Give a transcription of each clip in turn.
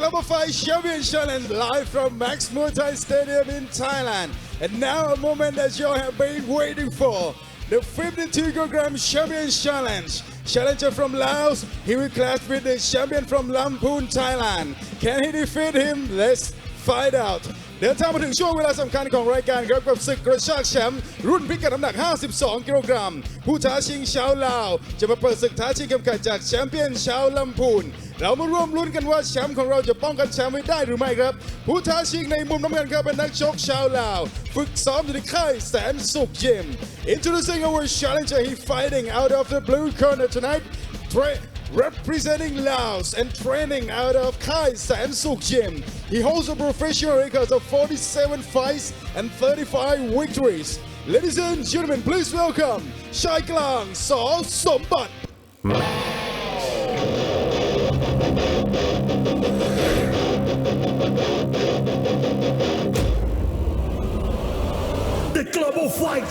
Global Fight Champion Challenge live from Max Muay Thai Stadium in Thailand. And now a moment that you have been waiting for. The 52 kilogram champion challenge. Challenger from Laos, he will clash with the champion from Lamphun, Thailand. Can he defeat him? Let's find out. เดินทางมาถึงช่วงเวลาสำคัญของรายการครับกับศึกกระชากแชมป์รุ่นพิกัดน้ำหนัก 52 กิโลกรัม ผู้ท้าชิงชาวลาว จะมาเปิดศึกท้าชิงเข็มขัดจากแชมเปี้ยนชาวลำพูน เรามาร่วมลุ้นกันว่าแชมป์ของเราจะป้องกันแชมป์ไว้ได้หรือไม่ครับ ผู้ท้าชิงในมุมน้ำเงินครับเป็นนักชกชาวลาว ฝึกซ้อมอยู่ในค่ายแสนสุขยิม Introducing our challenger he fighting out of the blue corner tonight Tra- representing Laos and training out of Kai San Suk Gym. He holds a professional record of 47 fights and 35 victories. Ladies and gentlemen, please welcome Shai Klang Saw Sombat. The club Global Fight.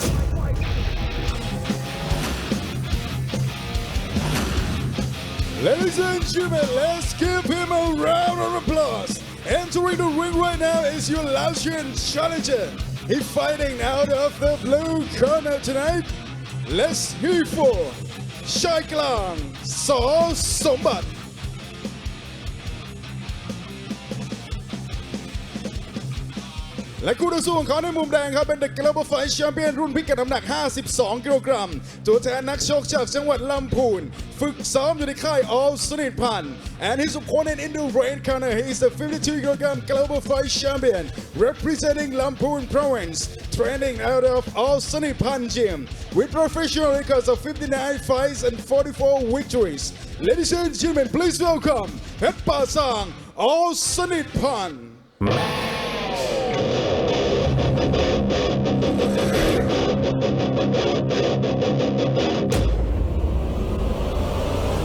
Ladies and gentlemen, let's give him a round of applause. Entering the ring right now is your Laotian challenger. He's fighting out of the blue corner tonight. Let's hear for Shai Klang Saw Sombat. และคู่ต่อสู้ของเขาในมุมแดงครับ เป็น The Global Fight Champion รุ่นพิกัดน้ำหนัก 52 กิโลกรัม ตัวแทนนักชกจากจังหวัดลำพูน ฝึกซ้อมอยู่ในค่าย All สนิทพันธ์ and his opponent in the red corner he is the 52 kilogram Global Fight Champion representing Lamphun Province training out of All สนิทพันธ์ Gym with professional records of 59 fights and 44 victories ladies and gentlemen please welcome เพชรป่าซาง All สนิ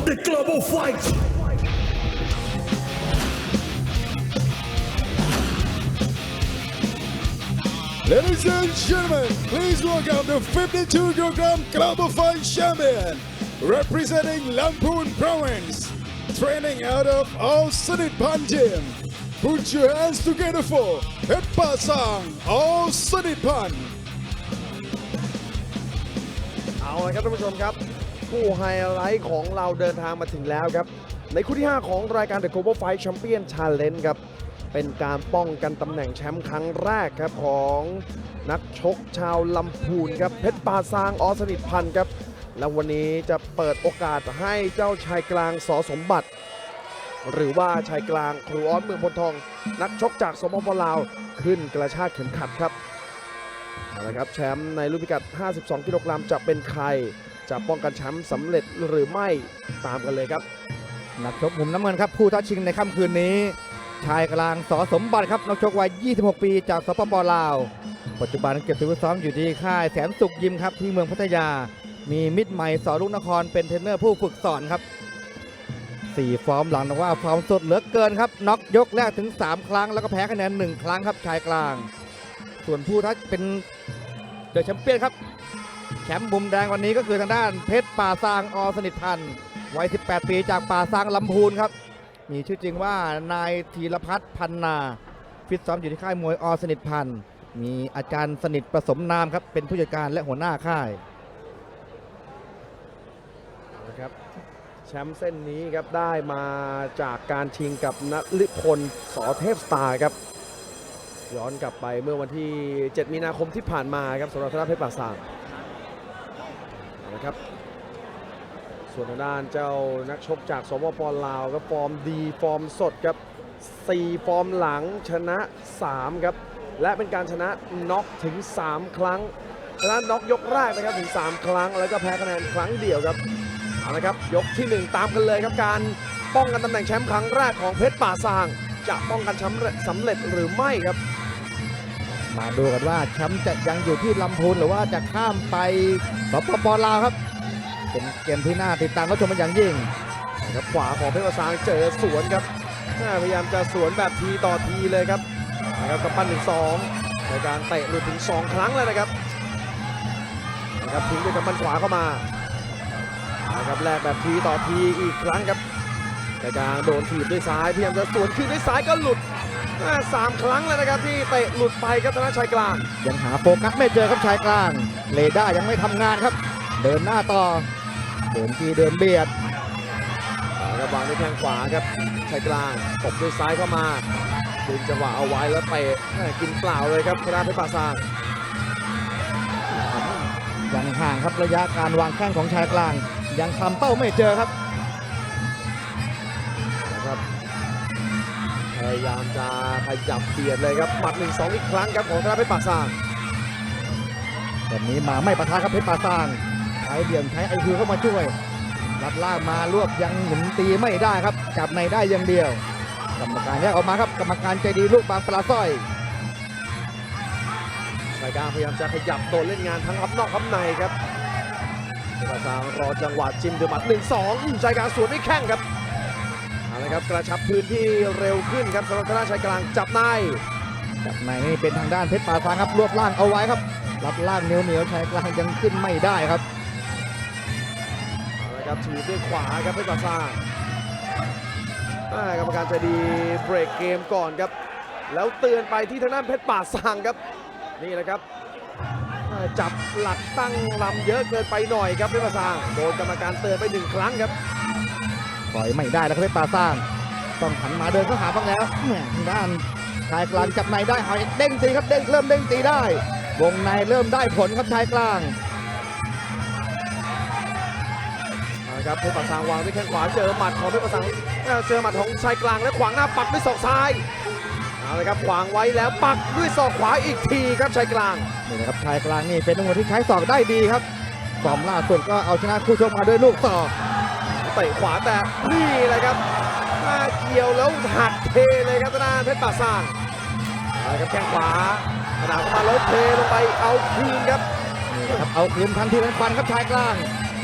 The Global Fight. Ladies and gentlemen, please welcome the 52 kilogram Global Fight Champion, representing Lamphun Province, training out of All Sunit Pan Gym. Put your hands together for Pet Pasang All Pan. เอาละครับท่านผู้ชมครับคู่ไฮไลท์ของเราเดินทางมาถึงแล้วครับ ในคู่ที่ 5 ของรายการ The Global Fight Champion Challenge ครับ เป็นการป้องกันตำแหน่งแชมป์ครั้งแรกครับของนักชกชาวลำพูนครับ เพชรปาซางอสนิทพันธ์ครับ แล้ววันนี้จะเปิดโอกาสให้เจ้าชายกลางสอสมบัติ หรือว่าชายกลางครูออสเมืองพลทอง นักชกจากสปปลาวขึ้นกระชากเข็มขัดครับ เอาละครับแชมป์ในรุ่นพิกัด 52 กิโลกรัมจะเป็นใคร จะป้องกันแชมป์สำเร็จหรือไม่ตามกันเลยครับ นักชกมุมน้ำเงินครับผู้ท้าชิงในค่ำคืนนี้ ชายกลางสอสมบัติครับนักชกวัย 26 ปีจากสปปลาว ปัจจุบันเก็บตัวซ้อมอยู่ที่ค่ายแสนสุขยิมครับที่เมืองพัทยา มีมิตรใหม่สอลุกนครเป็นเทรนเนอร์ผู้ฝึกสอนครับ4ฟอร์มหลังนะว่าฟอร์มสดเหลือเกินครับน็อกยกแรกถึง 3 ครั้งแล้วก็แพ้คะแนน1ครั้งครับชายกลาง ส่วนผู้ท้าเป็นเดอะแชมเปี้ยนครับ แชมป์มุมแดงวันนี้ก็คือทางด้านเพชรป่าซางอสนิทพันธ์วัย 18 ปีจากป่าซางลำพูนครับ มีชื่อจริงว่านายธีรพัฒน์พันนา ฟิตซ้อมอยู่ที่ค่ายมวยอสนิทพันธ์มีอาจารย์สนิทประสมนามครับ เป็นผู้จัดการและหัวหน้าค่ายนะครับแชมป์เส้นนี้ครับได้มาจากการชิงกับนฤพลสอเทพสตาร์ครับ ย้อนกลับไปเมื่อวันที่ 7 มีนาคมที่ผ่านมาครับสำหรับธนาเพชรปราสาทนะครับ ส่วนทางด้านเจ้านักชกจากสปปลาวครับฟอร์มดีฟอร์มสดครับ 4 ฟอร์มหลังชนะ 3 ครับ และเป็นการชนะน็อกถึง 3 ครั้งชนะน็อกยกแรกนะครับถึง 3 ครั้ง แล้วก็แพ้คะแนนครั้งเดียวครับเอาละครับยกที่ 1 ตามกันเลยครับการป้องกันตำแหน่งแชมป์ครั้งแรกของเพชรป่าซาง จะป้องกันแชมป์สำเร็จหรือไม่ครับ มาดูกันว่าแชมป์จะยังอยู่ที่ลำพูนหรือว่าจะข้ามไปสปปลาวครับ เป็นเกมที่น่าติดตามรับชมเป็นอย่างยิ่งครับขวาของเพชรประสางเจอสวนครับพยายามจะสวนแบบทีต่อทีเลยครับนะครับกับปั้นหนึ่งสองในการเตะหลุดถึง 2 ครั้งเลยนะครับนะครับทิ้งด้วยกับปั้นขวาเข้ามานะครับแลกแบบทีต่อทีอีกครั้งครับแต่กางโดนถีบด้วยซ้ายพยายามจะสวนคืนด้วยซ้ายก็หลุด สามครั้งแล้วนะครับที่เตะหลุดไปครับธนาชัยกลาง ยังหาโฟกัสไม่เจอครับชายกลาง เรด้ายังไม่ทำงานครับ เดินหน้าต่อเดินทีเดินเบียดเอาละครับวางด้วยแข้งขวาครับชายกลางตบด้วยซ้ายเข้ามาดึงจังหวะเอาไว้แล้วเตะแม่กินเปล่าเลยครับธนาเพชรปราสาทยังห่างครับระยะการวางแข้งของชายกลาง ยังทำเป้าไม่เจอครับนะครับายามจะขยับเบียดเลยครับหมัดหนึ่งสองอีกครั้งครับของธนาเพชรปราสาทแบบนี้มาไม่ประทะครับเพชรป่าซางใช้เหลี่ยมใช้ไอคิวเข้ามาช่วยรัดล่างมารวบยังหมุนตีไม่ได้ครับจับในได้อย่างเดียว กรรมการแยกออกมาครับกรรมการใจดีลูกบางปลาสร้อยชายกลางพยายามจะขยับโดนเล่นงานทั้งรับนอกรับในครับเพชรปราสาทรอจังหวะจิ้มด้วยหมัดหนึ่งสองชายกลางสวนด้วยแข้งครับเอา ละครับกระชับพื้นที่เร็วขึ้นครับสำหรับธนาชายกลางจับในจับในนี่เป็นทางด้านเพชรป่าซางครับรวบล่างเอาไว้ครับรับล่างเหนียวเหนียวชายกลางยังขึ้นไม่ได้ครับเอาละครับถีบด้วยขวาครับเพชรปราสาทอ่ากรรมการใจดีเบรกเกมก่อนครับ แล้วเตือนไปที่ทางด้านเพชรป่าซางครับนี่แหละครับจับหลักตั้งลำเยอะเกินไปหน่อยครับเพชรป่าซางโดนกรรมการเตือนไปหนึ่งครั้งครับ ล่อยไม่ได้แล้วครับเพชรป่าซาง ต้องหันมาเดินเข้าหาบ้างแล้วแหม่ทางด้านชายกลางจับในได้หอยเด้งตีครับเด้งเริ่มเด้งตีได้ วงในเริ่มได้ผลครับชายกลางเอาละครับเพชรป่าซางวางด้วยแข้งขวาเจอหมัดของเพชรป่าซางเจอหมัดของชายกลางและขวางหน้าปักด้วยศอกซ้ายเอาเละครับขวางไว้แล้วปักด้วยศอกขวาอีกทีครับชายกลางนี่นะครับชายกลางนี่เป็นนักมวยที่ใช้ศอกได้ดีครับฟอร์มล่าสุดก็เอาชนะคู่ชกมาด้วยลูกศอก เตะขวาแต่นี่แหละครับมาเกี่ยวแล้วหักเทเลยครับทางด้านเพชรป่าซางเอาละครับแข้งขวาขนาดเข้ามาแล้วเทลงไปเอาคืนครับนี่นะครับเอาคืนทันทีทันควันครับชายกลาง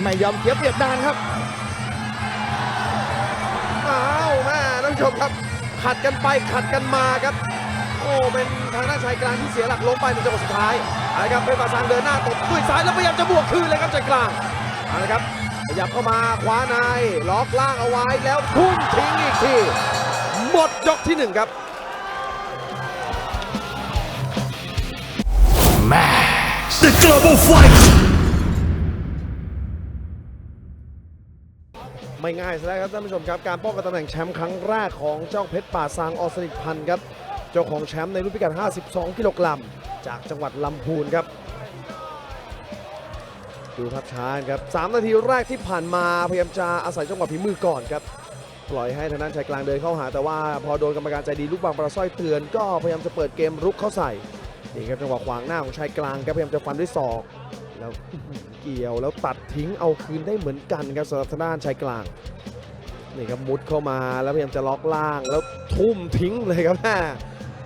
ไม่ยอมเสียเปรียบดานครับอ้าวแม่ท่านผู้ชมครับขัดกันไปขัดกันมาครับ โอ้เป็นทางด้านชายกลางที่เสียหลักล้มไปในจังหวะสุดท้ายเอาละครับเพชรปราซางเดินหน้าตบด้วยซ้ายแล้วพยายามจะบวกคืนเลยครับชายกลางเอาละครับ ขยับเข้ามาขวาในล็อกล่างเอาไว้แล้วทุ่มทิ้งอีกทีหมดยกที่หนึ่งครับ The Global Fight ไม่ง่ายซะแล้วครับท่านผู้ชมครับ การป้องกันตำแหน่งแชมป์ครั้งแรกของเจ้าเพชรป่าซางออสนิทพันธ์ครับ เจ้าของแชมป์ในรุ่นพิกัด 52 กิโลกรัมจากจังหวัดลำพูนครับ ดูภาพช้าครับ3นาทีแรกที่ผ่านมาพยายามจะอาศัยจังหวะฝีมือก่อนครับปล่อยให้ทางด้านชายกลางเดินเข้าหา แต่ว่าพอโดนกรรมการใจดีลูกบางปลาสร้อยเตือนก็พยายามจะเปิดเกมรุกเข้าใส่นี่ครับจังหวะขวางหน้าของชายกลางครับพยายามจะฟันด้วยศอก แล้วเกี่ยวแล้วตัดทิ้งเอาคืนได้เหมือนกันครับสำหรับทางด้านชายกลางนี่ครับมุดเข้ามาแล้วพยายามจะล็อกล่างแล้วทุ่มทิ้งเลยครับแม่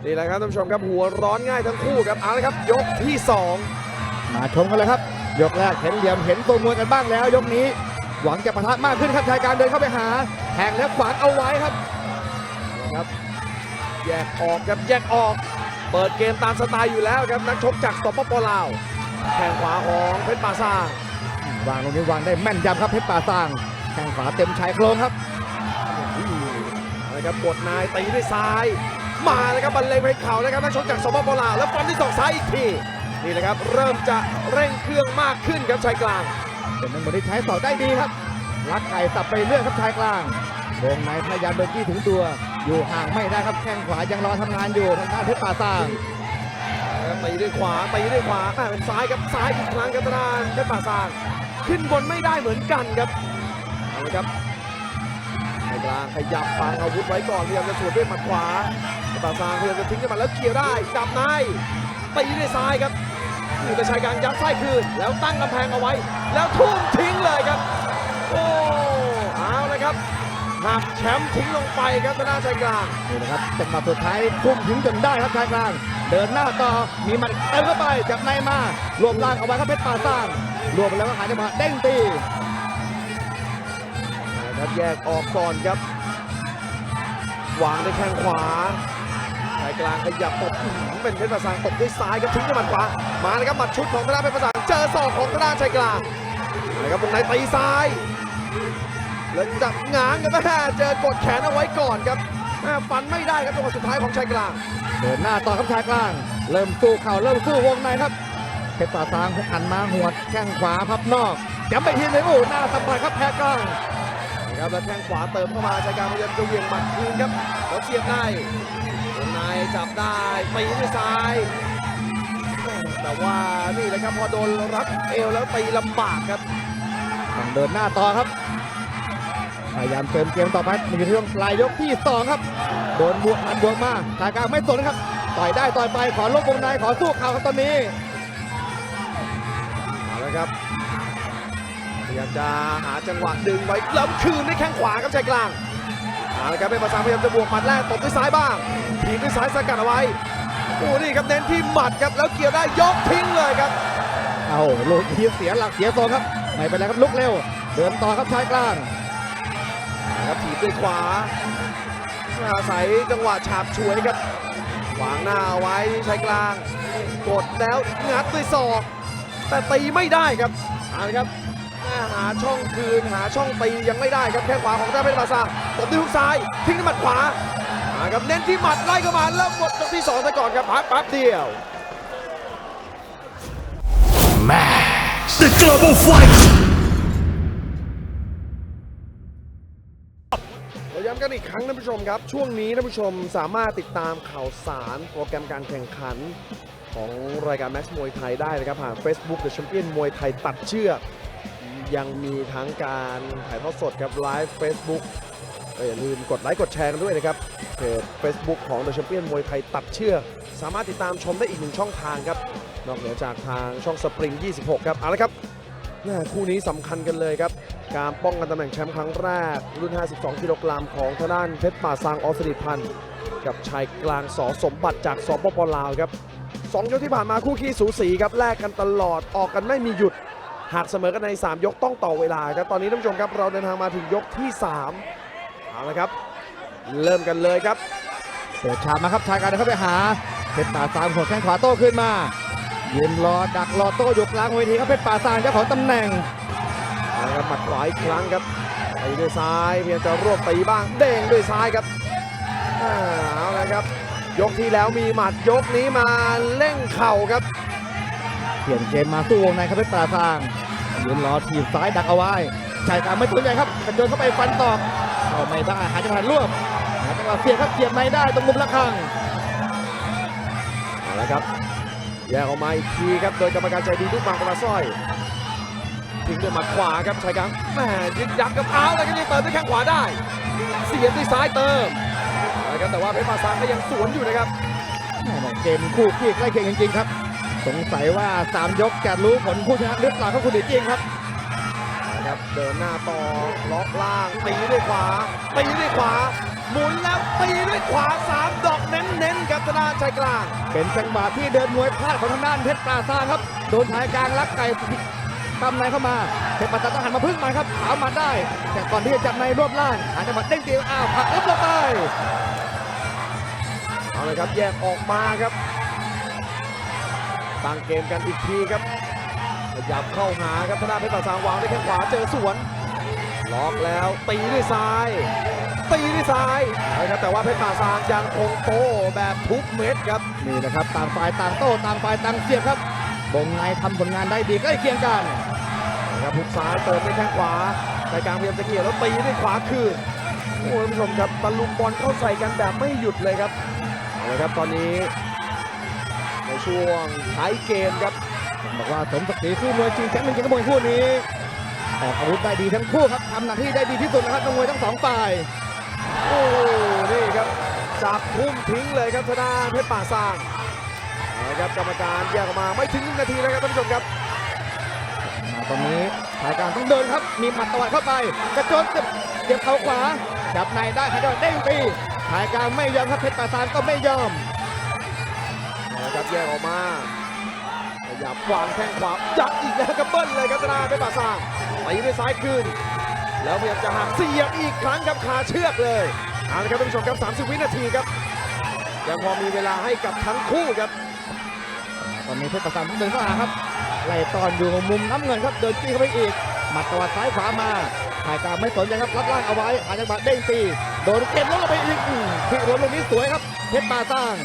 นี่แหละครับท่านผู้ชมครับหัวร้อนง่ายทั้งคู่ครับเอาละครับยกที่สองมาชมกันเลยครับ ยกแรกเห็นเหลี่ยมเห็นตัวมวยกันบ้างแล้ว ยกนี้ หวังจะปะทะมากขึ้นครับชายกลางเดินเข้าไปหาแทงแล้วขวางเอาไว้ครับครับแยกออกครับแยกออก เปิดเกมตามสไตล์อยู่แล้วครับนักชกจากสปปลาวแข้งขวาของเพชรปาซ่างวางตรงนี้วางได้แม่นยำครับเพชรป่าซางแข้งขวาเต็มชายโครงครับนะครับกดนายตีด้วยซ้าย มาเลยครับบรรเลงเพลงเข่านะครับนักชกจากสปปลาวแล้วฟันที่ศอกซ้ายอีกที นี่แหละครับเริ่มจะเร่งเครื่องมากขึ้นครับชายกลาง เป็นนักมวยที่ใช้ศอกได้ดีครับลักไก่สับไปเรื่อยครับชายกลางวงในพยายามเดินจี้ถึงตัว อยู่ห่างไม่ได้ครับแข้งขวายังรอทำงานอยู่ทางด้านเพชรป่าซางนะครับตีด้วยขวาตีด้วยขวาอ่าเป็นซ้ายครับซ้ายอีกครั้งครับทางด้านเพชรป่าซางขึ้นบนไม่ได้เหมือนกันครับเอาละครับชายกลางขยับฟังอาวุธไว้ก่อนพยายามจะสวนด้วยหมัดขวาเพชรป่าซางพยายามจะทิ้งด้วยหมัดแล้วเคลียร์ได้จับในตีด้วยซ้ายครับอ ยู่แต่ชายกลางยัดไส้คืนแล้วตั้งกำแพงเอาไว้ แล้วทุ่มทิ้งเลยครับ โอ้เอาเลยครับหักแชมป์ทิ้งลงไปครับทางด้านชายกลางนี่นะครับจังหวะสุดท้ายทุ่มถึงจนได้ครับชายกลาง เดินหน้าต่อมีหมันเติมเข้าไปจับในมารวมล่างเอาไว้ครับเพชรป่าซางรวมไปแล้วก็หายจังหวะเด้งตีนะครับแยกออกก่อนครับวางด้วยแข้งขวาชายกลางขยับตบเป็นเพชรประสานตบด้วยซ้ายครับทิ้งด้วยหมัดขวามาเลยครับหมัดชุดของทางด้านเพชรประสานเจอศอกของทางด้านชายกลางนะครับวงในตีซ้าย แล้วจับง้างกันแม่เจอกดแขนเอาไว้ก่อนครับแม่ฟันไม่ได้ครับจังหวะสุดท้ายของชายกลางเดินหน้าต่อครับชายกลาง เริ่มสู้เข่าเริ่มสู้วงในครับเพชรป่าซางหันมาหัวแข้งขวาพับนอกย้ำไปทีนึงโอ้หน้าสัมผัสครับแพ้กลางนะครับแล้วแข้งขวาเติมเข้ามาชายกลางพยายามจะเหวี่ยงหมัดคืนครับแล้วเสียบในวงใน จับได้ตีด้วยซ้ายแม่แต่ว่านี่แหละครับพอโดนรัดเอวแล้วตีลำบากครับต้องเดินหน้าต่อครับ พยายามเติมเกมต่อไปในช่วงปลายยกที่สองครับ โดนบวกมันบวกมาชายกลางไม่สนครับ ต่อยได้ต่อยไปขอลบวงในขอสู้เข่าครับตอนนี้เอาละครับพยายามจะหาจังหวะดึงไว้แล้วคืนด้วยแข้งขวาครับชายกลาง เอาละครับเป็นภาษาพยายามจะบวกหมัดแรกตบด้วยซ้ายบ้างทีบด้วยซ้ายสกัดเอาไว้โอ้นี่ครับเน้นที่หมัดครับแล้วเกี่ยวได้ยกทิ้งเลยครับเอาลูกทีเสียหลักเสียทรงครับไม่เป็นไรครับลุกเร็ว เดินต่อครับชายกลางนะครับถีบด้วยขวาอาศัยจังหวะฉาบฉวยครับขวางหน้าเอาไว้ชายกลางกดแล้วงัดด้วยศอก แต่ตีไม่ได้ครับเอาละครับแม่ หาช่องคืนหาช่องตียังไม่ได้ครับแค่ขวาของเจ้าเพชรปราสาทตบด้วยฮุกซ้าย ทิ้งด้วยหมัดขวามาครับเน้นที่หมัดไล่เข้ามาแล้วหมดยกที่สองซะก่อนครับพักแป๊บเดียว Max. The Global Fight. เราย้ำกันอีกครั้งท่านผู้ชมครับ ช่วงนี้ท่านผู้ชมสามารถติดตามข่าวสารโปรแกรมการแข่งขันของรายการแม็กซ์มวยไทยได้นะครับผ่าน Facebook The Champion มวยไทยตัดเชือก ยังมีทั้งการถ่ายทอดสดครับไลฟ์ Facebook ก็อย่าลืมกดไลค์กดแชร์กันด้วยนะครับเพจ Facebook ของ The Champion มวยไทยตัดเชือกสามารถติดตามชมได้อีกหนึ่งช่องทางครับ นอกเหนือจากทางช่องสปริง 26 ครับเอาละครับคู่นี้สำคัญกันเลยครับ การป้องกันตำแหน่งแชมป์ครั้งแรก รุ่น 52 กิโลกรัมของทางด้านเพชรป่าซางออสสิริพันธ์กับชายกลางสอสมบัติจากสปปลาวครับสองยกที่ผ่านมาคู่ขี้สูสีครับแลกกันตลอดออกกันไม่มีหยุด หากเสมอกันใน 3 ยกต้องต่อเวลาครับตอนนี้ท่านผู้ชมครับเราเดินทางมาถึงยกที่3เอาละครับ เริ่มกันเลยครับเปิดฉากมาครับชายกลางเดินเข้าไปหาเพชรป่าซางหัวแข้งขวาโต้ขึ้นมายืนรอดักรอโต้อยู่กลางเวทีครับเพชรป่าซางเจ้าของตำแหน่งเอาละครับหมัดขวาอีกครั้งครับตีด้วยซ้ายพยายามจะรวบตีบ้างเด้งด้วยซ้ายครับอ่าเอาละครับ ยกที่แล้วมีหมัดยกนี้มาเร่งเข่าครับ เปลี่ยนเกมมาสู้วงในครับเพชรป่าซาง ยืนรอทีบซ้ายดักเอาไว้ชายกลางไม่สนใจครับกระโจนเข้าไปฟันตอกเอาไม่ได้หาจังหวะรวบหาจังหวะเสียบครับเสียบไม่ได้ตรงมุมละคังเอาละครับแยกออกมาอีกทีครับโดยกรรมการใจดีลูกมากปลาสร้อยทิ้งด้วยหมัดขวาครับชายกังแหม่ยึดยักกับเอาเลยครับยังเติมด้วยแข้งขวาได้ เสียบด้วยซ้ายเติมเอาละครับแต่ว่าเพชรปราสาทก็ยังสวนอยู่นะครับแม่บอกเกมคู่ขี้ใกล้เคียงจริงๆครับ สงสัยว่า 3 ยกจะรู้ผลผู้ชนะหรือเปล่าครับคุณเดชจริงครับนะครับเดินหน้าต่อล็อกล่างตีด้วยขวาตีด้วยขวา หมุนแล้วตีด้วยขวาสามดอกเน้นๆกับธนาชายกลาง เป็นจังหวะที่เดินมวยพลาดของทางด้านเพชรปราซางครับโดนชายกลางลักไก่ตำในเข้ามาเพชรปราซางต้องหันมาพึ่งมันครับสาวมันได้ แต่ก่อนที่จะจับในรวบล่างหาจังหวะเด้งตีอ้าวผลักอึ๊บลงไปเอาเลยครับแยกออกมาครับ ตั้งเกมกันอีกทีครับขยับเข้าหาครับธนาเพชรปราสางวางด้วยแข้งขวาเจอสวนล็อกแล้วตีด้วยซ้าย ตีด้วยซ้ายเอาละครับแต่ว่าเพชรปราสางยังคงโตแบบทุกเม็ดครับนี่นะครับต่างฝ่ายต่างโต้ต่างฝ่ายต่างเสียบครับวงในทำผลงานได้ดีใกล้เคียงกันนะครับหุกซ้ายเติมด้วยแข้งขวาใจกลางพยายามจะเกี่ยวแล้วตีด้วยขวาคืนโอ้โหท่านผู้ชมครับตะลุมบอลเข้าใส่กันแบบไม่หยุดเลยครับเอาละครับตอนนี้ ในช่วงท้ายเกมครับบอกว่าสมศักดิ์ศรีคู่มวยชิงแชมป์เป็นเกียรติมวยคู่นี้ออกอาวุธได้ดีทั้งคู่ครับทำหน้าที่ได้ดีที่สุดนะครับนักมวยทั้งสองฝ่ายโอ้โหนี่ครับจับทุ่มทิ้งเลยครับธนาเพชรป่าซางเอาละครับกรรมการแยกออกมาไม่ถึงหนึ่งนาทีแล้วครับท่านผู้ชมครับมาตอนนี้สายกลางต้องเดินครับ มีหมัดตวัดเข้าไป กระโจนเสียบเสียบเข่าขวาจับในได้ขยับเด้งตีสายกลางไม่ยอมครับเพชรปราสานก็ไม่ยอม นะครับแยกออกมาขยับวางแข้งขวายัดอีกแล้วครับเบิ้ลเลยครับธนาเพชรป่าซางตีด้วยซ้ายคืน แล้วพยายามจะหักเสียบอีกครั้งครับคาเชือกเลยเอาละครับท่านผู้ชมครับ 30 วินาทีครับ ยังพอมีเวลาให้กับทั้งคู่ครับ ตอนนี้เพชรปราสานเดินเข้าหาครับไล่ตอนอยู่มุมน้ำเงินครับเดินจี้เข้าไปอีกหมัดตวัดซ้ายขวามาชายกางไม่สนใจครับรัดล่างเอาไว้หาจังหวะเด้งตีโดนเก็บล้มลงไปอีกอืมพลิกล้มลงนี้สวยครับเพชรป่าสร้าง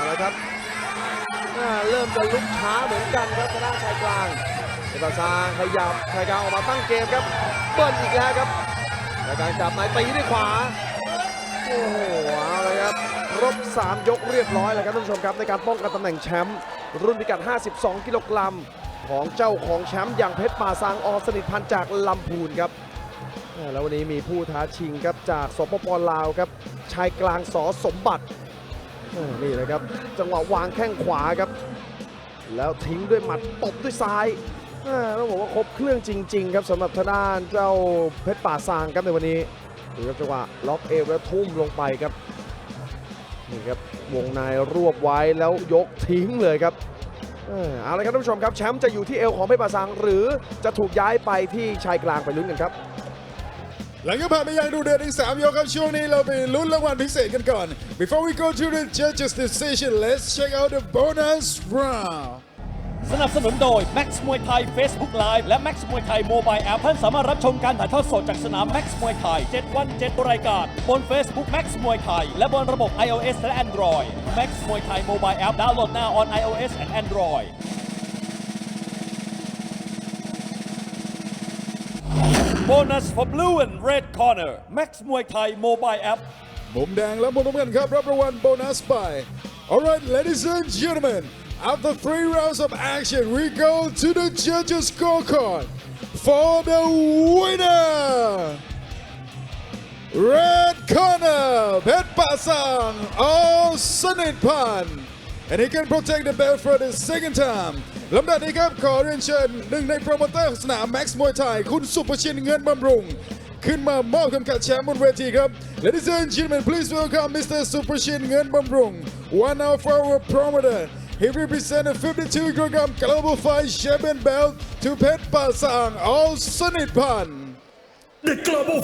เอาละครับเริ่มจะลุกช้าเหมือนกันครับทางด้าชายกลางเอตาซางขยับชายกลางออกมาตั้งเกมครับเบิ้ลอีกแล้วครับชายกลางจับในตีด้วยขวาโอ้โหเอาเลยครับครบ3 ยกเรียบร้อยแล้วครับท่านผู้ชมครับในการป้องกันตำแหน่งแชมป์รุ่นพิกัด 52 กิโลกรัมของเจ้าของแชมป์อย่างเพชรป่าซางอสนิทพันจากลำพูนครับแล้ววันนี้มีผู้ท้าชิงครับจากสปปลาวครับชายกลางสอสมบัติ นี่เลยครับ จังหวะวางแข้งขวาครับ แล้วทิ้งด้วยหมัดตบด้วยซ้ายอ่าต้องบอกว่าครบเครื่องจริง ๆ ครับสำหรับทางด้านเจ้าเพชรป่าซางครับในวันนี้ดูครับจังหวะล็อกเอวแล้วทุ่มลงไปครับนี่ครับวงในรวบไว้แล้วยกทิ้งเลยครับออเอาละครับท่านผู้ชมครับแชมป์จะอยู่ที่เอวของเพชรป่าซางหรือจะถูกย้ายไปที่ชายกลางไปลุ้นกันครับ หลังจากผ่านไปยังดูเดือดอีก3ยกครับช่วงนี้เราไปลุ้นรางวัลพิเศษกันก่อน Before we go to the judges decision let's check out the bonus round สนับสนุนโดย Max มวยไทย Facebook Live และ Max มวยไทย Mobile App ท่านสามารถรับชมการถ่ายทอดสดจากสนาม Max มวยไทย 7 วัน 7 รายการ บน Facebook Max มวยไทย และบนระบบ iOS และ Android Max มวยไทย Mobile App ดาวน์โหลด now on iOS and Android Bonus for blue and red corner Max มวยไทย Mobile App มุมแดงและมุมน้ำเงินครับรับรางวัลโบนัสไป Alright ladies and gentlemen after three rounds of action we go to the judges scorecard for the winner Red corner เพชรป่าสัง all สนิทพันธ์ and he can protect the belt for the second time ลำดับนี้ครับขอเรียนเชิญหนึ่งในโปรโมเตอร์ของสนาม Max มวยไทย คุณสุประชินเงินบำรุง ขึ้นมามอบเข็มขัดแชมป์บนเวทีครับ Ladies and gentlemen please welcome Mr. สุประชินเงินบำรุง one of our promoter He represented 52 kilogram global fight champion belt to เพชรป่าสัง all สนิทพันธ์ The Global